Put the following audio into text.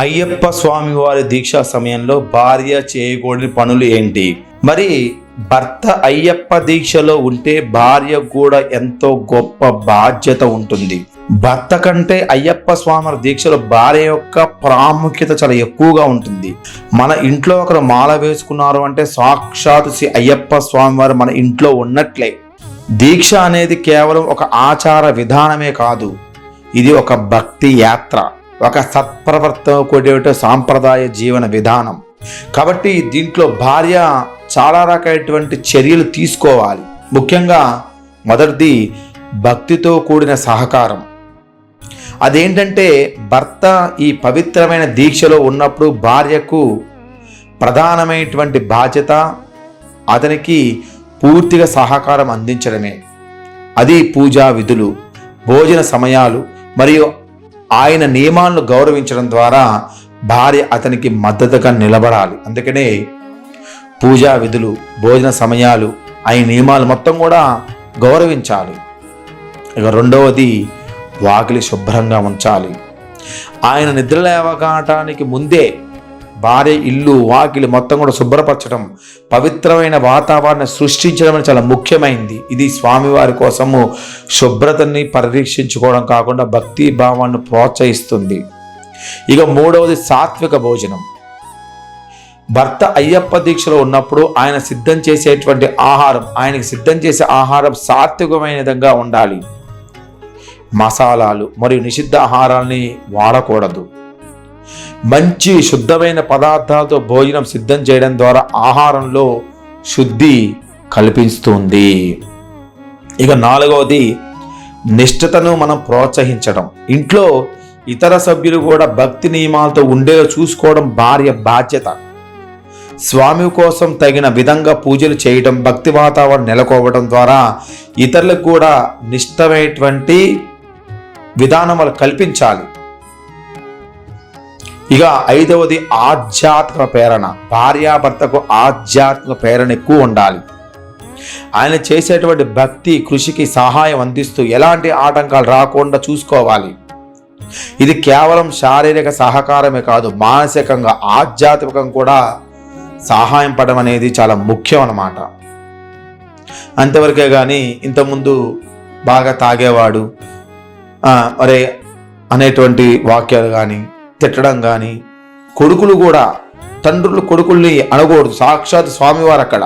అయ్యప్ప స్వామి వారి దీక్షా సమయంలో భార్య చేయకూడని పనులు ఏంటి? మరి భర్త అయ్యప్ప దీక్షలో ఉంటే భార్య కూడా ఎంతో గొప్ప బాధ్యత ఉంటుంది. భర్త కంటే అయ్యప్ప స్వామి దీక్షలో భార్య యొక్క ప్రాముఖ్యత చాలా ఎక్కువగా ఉంటుంది. మన ఇంట్లో ఒకరు మాల వేసుకున్నారు అంటే సాక్షాత్ శ్రీ అయ్యప్ప స్వామి వారు మన ఇంట్లో ఉన్నట్లే. దీక్ష అనేది కేవలం ఒక ఆచార విధానమే కాదు. ఇది ఒక భక్తి యాత్ర. ఒక సత్ప్రవర్తన కూడే సాంప్రదాయ జీవన విధానం. కాబట్టి దీంట్లో భార్య చాలా రకమైనటువంటి చర్యలు తీసుకోవాలి. ముఖ్యంగా మొదటిది భక్తితో కూడిన సహకారం. అదేంటంటే భర్త ఈ పవిత్రమైన దీక్షలో ఉన్నప్పుడు భార్యకు ప్రధానమైనటువంటి బాధ్యత అతనికి పూర్తిగా సహకారం అందించడమే. అది పూజా విధులు భోజన సమయాలు మరియు ఆయన నియమాలను గౌరవించడం ద్వారా భార్య అతనికి మద్దతుగా నిలబడాలి. అందుకనే పూజా విధులు భోజన సమయాలు ఆయన నియమాలు మొత్తం కూడా గౌరవించాలి. ఇక రెండవది వాకిలి శుభ్రంగా ఉంచాలి. ఆయన నిద్ర లేవగాటానికి ముందే భార్య ఇల్లు వాకిలి మొత్తం కూడా శుభ్రపరచడం పవిత్రమైన వాతావరణం సృష్టించడం చాలా ముఖ్యమైనది ఇది స్వామివారి కోసము శుభ్రతని పరిరక్షించుకోవడం కాకుండా భక్తి భావాన్ని ప్రోత్సహిస్తుంది. ఇక మూడవది సాత్విక భోజనం. భర్త అయ్యప్ప దీక్షలో ఉన్నప్పుడు ఆయన సిద్ధం చేసేటువంటి ఆహారం ఆయనకి సిద్ధం చేసే ఆహారం సాత్వికమైన విధంగా ఉండాలి. మసాలాలు మరియు నిషిద్ధ ఆహారాల్ని వాడకూడదు. మంచి శుద్ధమైన పదార్థాలతో భోజనం సిద్ధం చేయడం ద్వారా ఆహారంలో శుద్ధి కల్పిస్తుంది. ఇక నాలుగవది నిష్ఠతను మనం ప్రోత్సహించడం. ఇంట్లో ఇతర సభ్యులు కూడా భక్తి నియమాలతో ఉండేలా చూసుకోవడం భార్య బాధ్యత. స్వామి కోసం తగిన విధంగా పూజలు చేయడం భక్తి వాతావరణం నెలకొవడం ద్వారా ఇతరులకు కూడా నిష్టమైనటువంటి విధానం వాళ్ళు కల్పించాలి. ఇక ఐదవది ఆధ్యాత్మిక ప్రేరణ. భార్యాభర్తకు ఆధ్యాత్మిక ప్రేరణ ఎక్కువ ఉండాలి. ఆయన చేసేటువంటి భక్తి కృషికి సహాయం అందిస్తూ ఎలాంటి ఆటంకాలు రాకుండా చూసుకోవాలి. ఇది కేవలం శారీరక సహకారమే కాదు మానసికంగా ఆధ్యాత్మికంగా కూడా సహాయం పడడం అనేది చాలా ముఖ్యం అన్నమాట. అంతవరకే కానీ ఇంతకుముందు బాగా తాగేవాడు అరే అనేటువంటి వాక్యాలు కానీ తిట్టడం కానీ కొడుకులు కూడా తండ్రులు కొడుకుల్ని అనకూడదు. సాక్షాత్ స్వామివారు అక్కడ